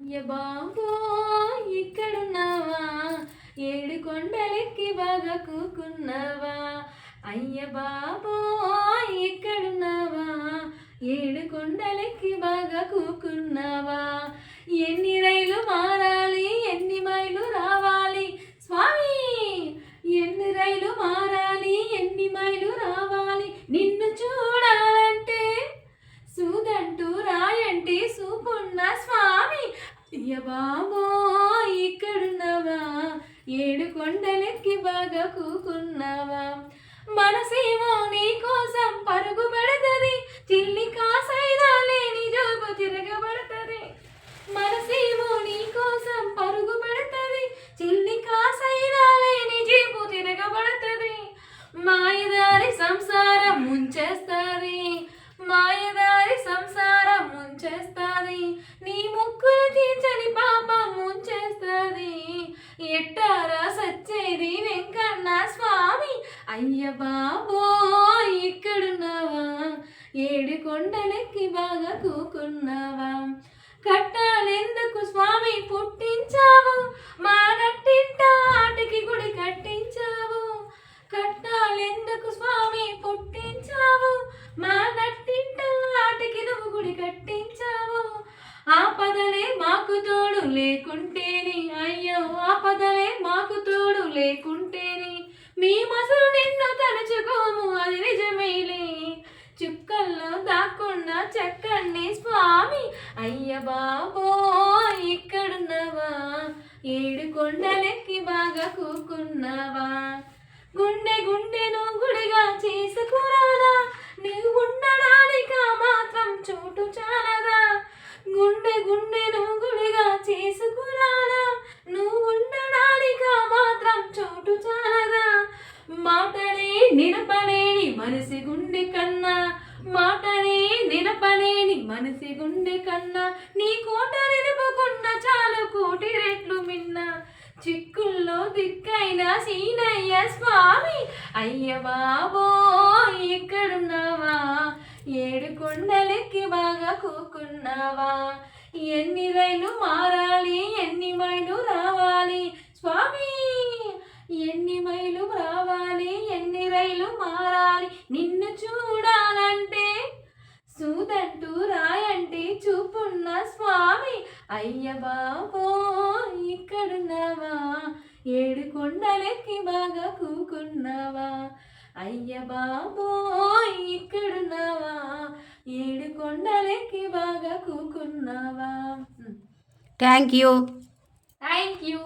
అయ్య బాబో ఇక్కడున్నావా? ఏడు కొండలెక్కి బాగా కూకున్నావా? అయ్య బాబో ఇక్కడున్నావా? ఏడు కొండలెక్కి బాగా కూకున్నావా? ఎన్ని రైలు మా అయ్య బాబో ఇక్కడున్నావా? ఏడు కొండలెక్కి బాగా కూకున్నావా? మనసేమో నీ కోసం పరుగు పెడతది చిల్లి కాసైనా లేని జోబు తిరగబడతది. మనసేమో నీ కోసం పరుగు పెడతది చిల్లి కాసైనా లేని జీపు తిరగబడతది. మాయదారి సంసారం ముంచేస్తుంది మాయదారి సంసారం బాబో ఇక్కడున్నావా? ఏడు కొండలెక్కి బాగా కూకున్నావా? కట్టాలెందుకు స్వామి పుట్టించావు? మా నట్టింట ఆటికి గుడి కట్టించావు. కట్టాలెందుకు స్వామి పుట్టించావు? మా నట్టింట ఆటికి నువ్వు గుడి కట్టించావు. ఆపదలే మాకు తోడు లేకుంటేని అయ్యో ఆపదలే మాకు తోడు లేకుంటేని మీ మసలు అయ్య బాబో ఇక్కడున్నావా? ఏడు కొండలెక్కి బాగా కూకున్నావా? గుండె గుండెను గుడిగా చేసుకురాదా? నీవు ఉండడానిక మాత్రం చోటు చాలదా? గుండె గుండెను గుడిగా చేసుకురాదా? నువ్వు ఉండడానిక మాత్రం చోటు చాలదా? మాటలే నినపలేని మనిషి గుండె కన్నా మాటలే మనసి గుండె కన్నా నీ కోట నిలుపుకున్న చాలు కోటి రెట్లు మిన్న. చిక్కుల్లో దిక్కైన సీనయ్య స్వామి అయ్య బాబో ఎక్కడున్నావా? ఏడు కొండలెక్కి బాగా కూకున్నావా? ఎన్ని రైలు మారాలి ఎన్ని మైలు రావాలి? స్వామి ఎన్ని మైలు రావాలి ఎన్ని రైలు మారాలి అయ్య బాబో ఇక్కడున్నావా? ఏడు కొండలెక్కి బాగా కూకున్నావా? అయ్య బాబో ఇక్కడున్నావా? ఏడు కొండలెక్కి బాగా కూకున్నావా? Thank you thank you